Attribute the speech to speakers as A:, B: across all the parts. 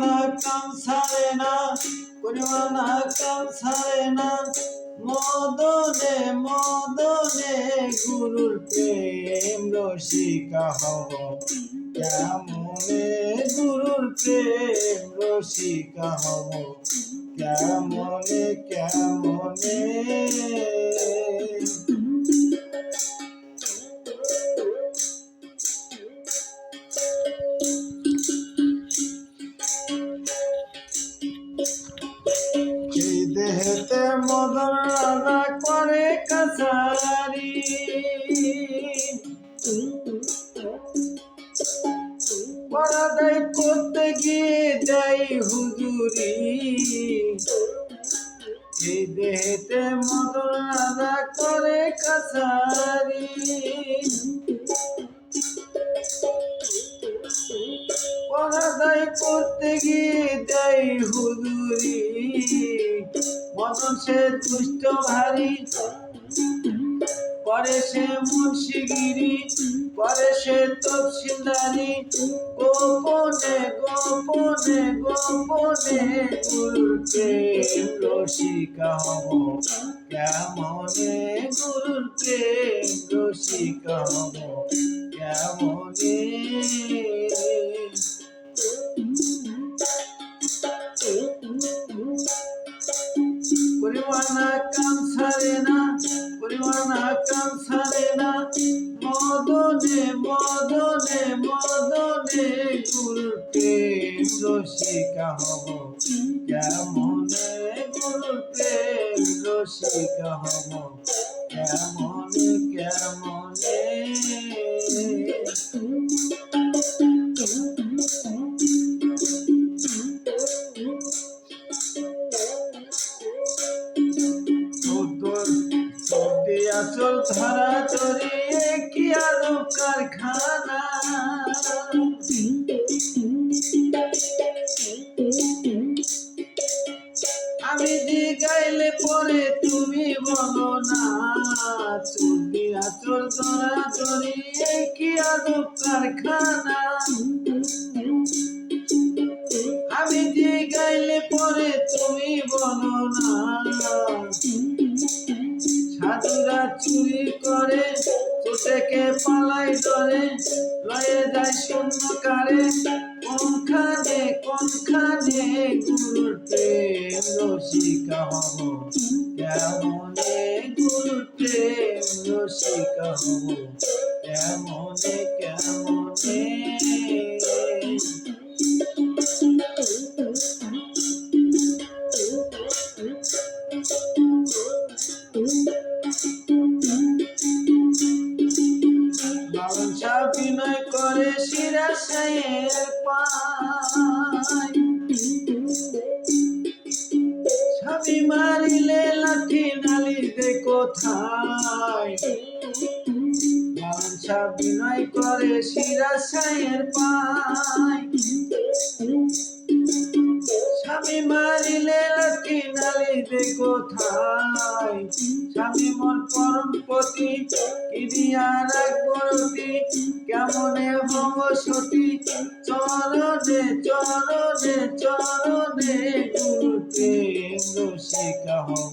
A: না কাম ছাড়ে না করিমা না কাম ছাড়ে না। মদনে মদনে গুরুর প্রেম রসিকা হব। কেমনে গুরুর প্রেম রসিকা হব? কেমনে কেমনে রাজা করে কাছারি। পরাদাই করতে গিয়ে যাই হুজুরি। এই দেহেতে মদন রাজা করে কাছারি। পরাদাই করতে গিয়ে যাই হুজুরি। সে দুষ্ট ভারী পরে সে মুন্সিগিরি, পরে সে তফসিলদারি। গোপনে গোপনে গোপনে গুরুকে রসিকা হব। কেমনে গুরুকে রসিকা হব? কেমনে কাম ছাড়ে না। মদনে মদনে মদনে গুলতে রসিকা হব। কেমনে গুলতে রসিকা হব? কেমনে কেমনে ধরা চড়িয়ে কি আরও কারখানা? আমি যে গাইলে পরে তুমি বলো না চলবি আচল ধরা চড়িয়ে কি আরও কারখানা? করে চোটেকে পালাই ধরে, লয়ে যায় শূন্য কারে কোনখানে কোনখানে গুরুর প্রেম রসিকা হব? কেমনে গুরুর প্রেম রসিকা হব? পায়। ছাবি মারিলে লাঠি নালিতে কোথায় বাউন্সা বিনয় করে শিরা সায়ের পায় স্বামী মারিলে লাঠি নালিতে কোথায় স্বামী মন পরম পতি, কি দিয়া রাখব রতি? কেমনে হব সতী? চরণে চরণে চরণে গুরুতে রসিকা হব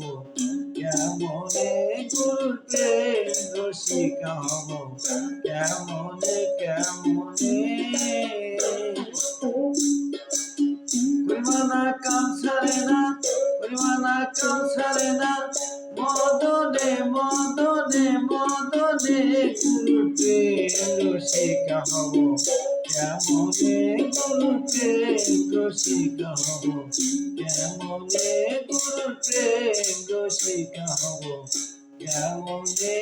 A: হব কেমনে গুরুতে রসিকা হব কেমনে গুরুতে রসিকা হব কেমনে